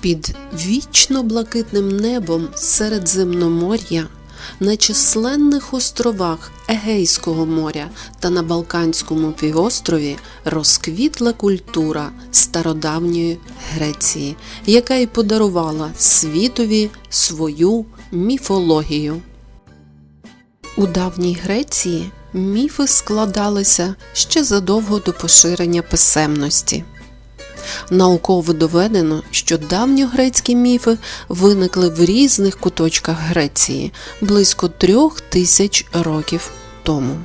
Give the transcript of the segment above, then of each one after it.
Під вічно блакитним небом Середземномор'я, на численних островах Егейського моря та на Балканському півострові розквітла культура стародавньої Греції, яка й подарувала світові свою міфологію. У давній Греції міфи складалися ще задовго до поширення писемності. Науково доведено, що давньогрецькі міфи виникли в різних куточках Греції близько трьох тисяч років тому.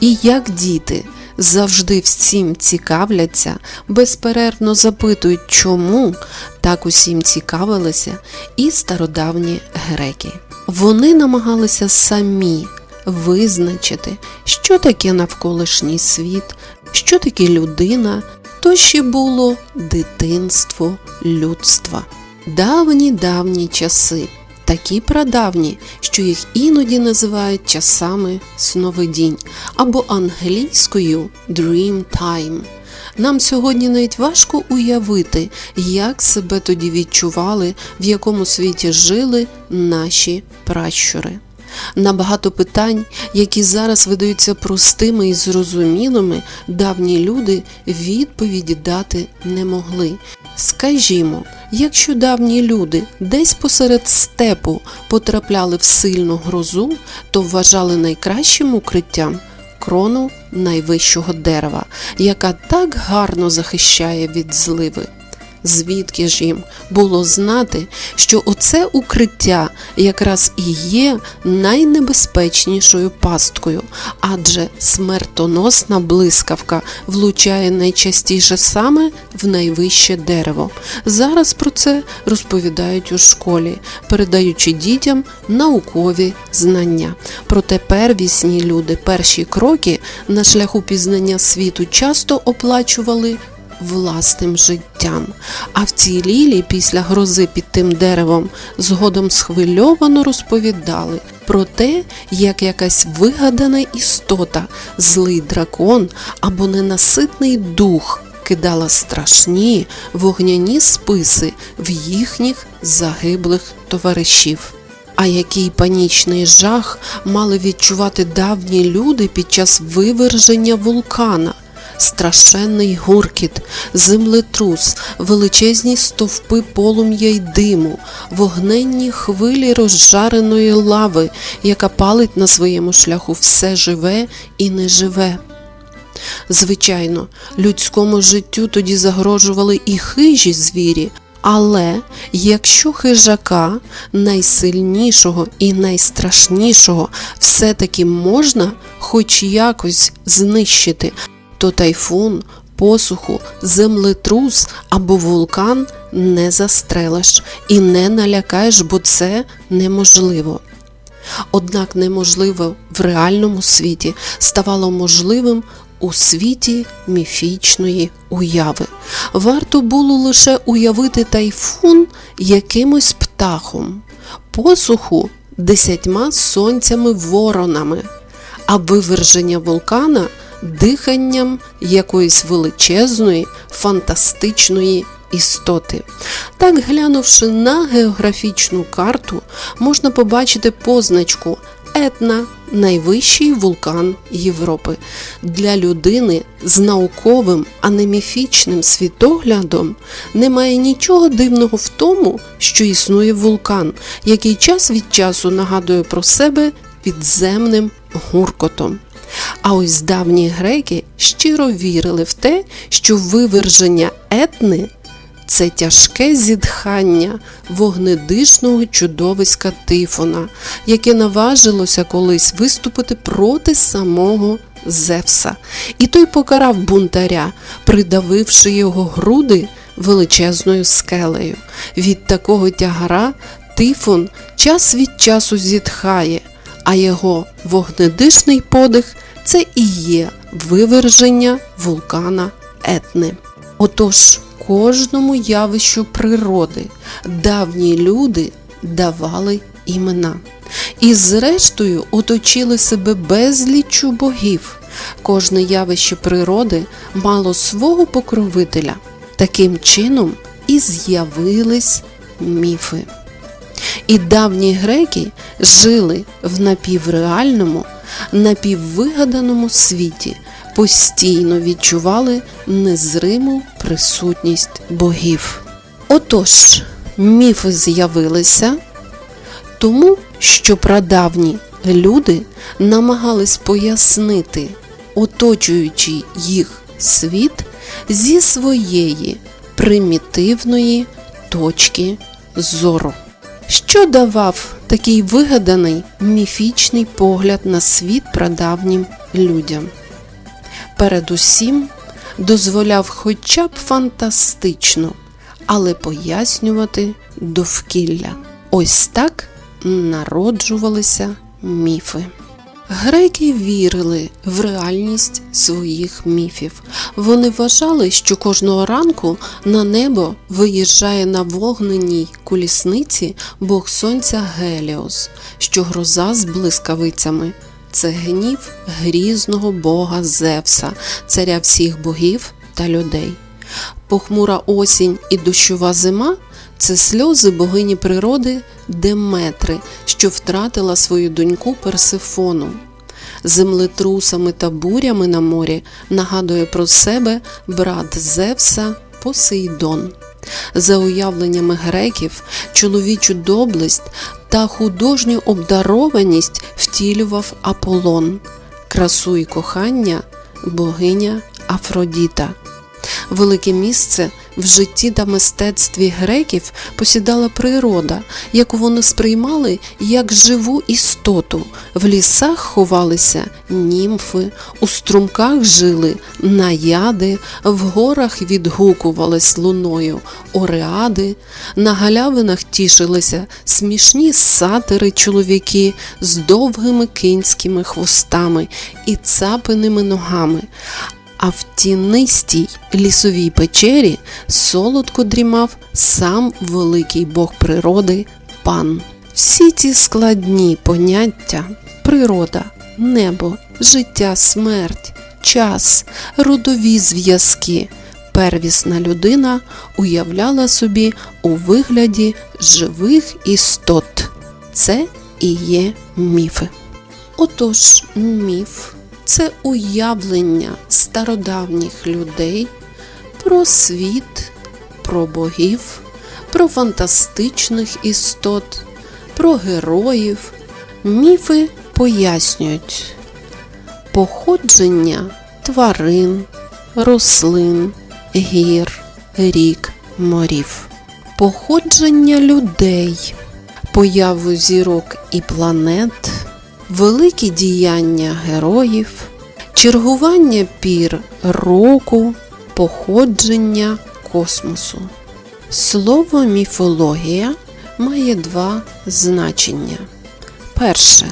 І як діти завжди всім цікавляться, безперервно запитують, чому так усім цікавилися і стародавні греки. Вони намагалися самі визначити, що таке навколишній світ, що таке людина, то ще було дитинство людства. Давні давні часи, такі прадавні, що їх іноді називають часами сновидінь або англійською Dream Time. Нам сьогодні навіть важко уявити, як себе тоді відчували, в якому світі жили наші пращури. На багато питань, які зараз видаються простими і зрозумілими, давні люди відповіді дати не могли. Скажімо, якщо давні люди десь посеред степу потрапляли в сильну грозу, то вважали найкращим укриттям крону найвищого дерева, яка так гарно захищає від зливи. Звідки ж їм було знати, що оце укриття якраз і є найнебезпечнішою пасткою, адже смертоносна блискавка влучає найчастіше саме в найвище дерево. Зараз про це розповідають у школі, передаючи дітям наукові знання. Проте первісні люди перші кроки на шляху пізнання світу часто оплачували власним життям. А вцілілі після грози під тим деревом згодом схвильовано розповідали про те, як якась вигадана істота, злий дракон або ненаситний дух кидала страшні вогняні списи в їхніх загиблих товаришів. А який панічний жах мали відчувати давні люди під час виверження вулкана страшенний гуркіт, землетрус, величезні стовпи полум'я й диму, вогненні хвилі розжареної лави, яка палить на своєму шляху все живе і неживе. Звичайно, людському життю тоді загрожували і хижі звірі. Але якщо хижака найсильнішого і найстрашнішого все-таки можна хоч якось знищити, то тайфун, посуху, землетрус або вулкан не застрелиш і не налякаєш, бо це неможливо. Однак неможливе в реальному світі ставало можливим у світі міфічної уяви. Варто було лише уявити тайфун якимось птахом, посуху десятьма сонцями воронами, а виверження вулкана диханням якоїсь величезної, фантастичної істоти. Так, глянувши на географічну карту, можна побачити позначку Етна найвищий вулкан Європи. Для людини з науковим, а не міфічним світоглядом немає нічого дивного в тому, що існує вулкан, який час від часу нагадує про себе підземним гуркотом. А ось давні греки щиро вірили в те, що виверження етни це тяжке зітхання вогнедишного чудовиська Тифона, яке наважилося колись виступити проти самого Зевса. І той покарав бунтаря, придавивши його груди величезною скелею. Від такого тягара Тифон час від часу зітхає, а його вогнедишний подих це і є виверження вулкана Етни. Отож, кожному явищу природи давні люди давали імена. І зрештою оточили себе безліччю богів. Кожне явище природи мало свого покровителя. Таким чином, і з'явились міфи. І давні греки жили в напівреальному, напіввигаданому світі, постійно відчували незриму присутність богів. Отож, міфи з'явилися тому, що прадавні люди намагались пояснити оточуючий їх світ зі своєї примітивної точки зору. Що давав такий вигаданий міфічний погляд на світ прадавнім людям? Передусім дозволяв хоча б фантастично, але пояснювати довкілля. Ось так народжувалися міфи. Греки вірили в реальність своїх міфів. Вони вважали, що кожного ранку на небо виїжджає на вогненій колісниці бог сонця Геліос, що гроза з блискавицями. Це гнів грізного бога Зевса, царя всіх богів та людей. Похмура осінь і дощова зима це сльози богині природи Деметри, що втратила свою доньку Персифону. Землетрусами та бурями на морі нагадує про себе брат Зевса Посейдон. За уявленнями греків, чоловічу доблесть та художню обдарованість втілював Аполлон, красу і кохання богиня Афродіта. Велике місце в житті та мистецтві греків посідала природа, яку вони сприймали як живу істоту. В лісах ховалися німфи, у струмках жили наяди, в горах відгукувались луною ореади, на галявинах тішилися смішні сатири чоловіки з довгими кінськими хвостами і цапиними ногами а в тінистій лісовій печері солодко дрімав сам великий бог природи пан. Всі ці складні поняття природа, небо, життя, смерть, час, родові зв'язки. Первісна людина уявляла собі у вигляді живих істот. Це і є міфи. Отож, міф це уявлення стародавніх людей про світ, про богів, про фантастичних істот, про героїв. Міфи пояснюють. Походження тварин, рослин, гір, рік, морів, походження людей, появу зірок і планет великі діяння героїв, чергування пір року, походження космосу. Слово міфологія має два значення. Перше.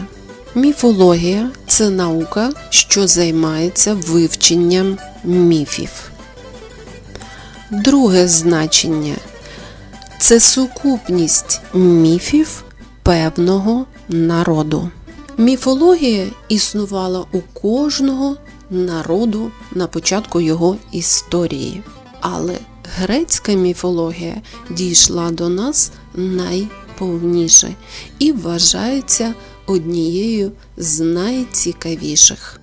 Міфологія це наука, що займається вивченням міфів. Друге значення це сукупність міфів певного народу. Міфологія існувала у кожного народу на початку його історії, але грецька міфологія дійшла до нас найповніше і вважається однією з найцікавіших.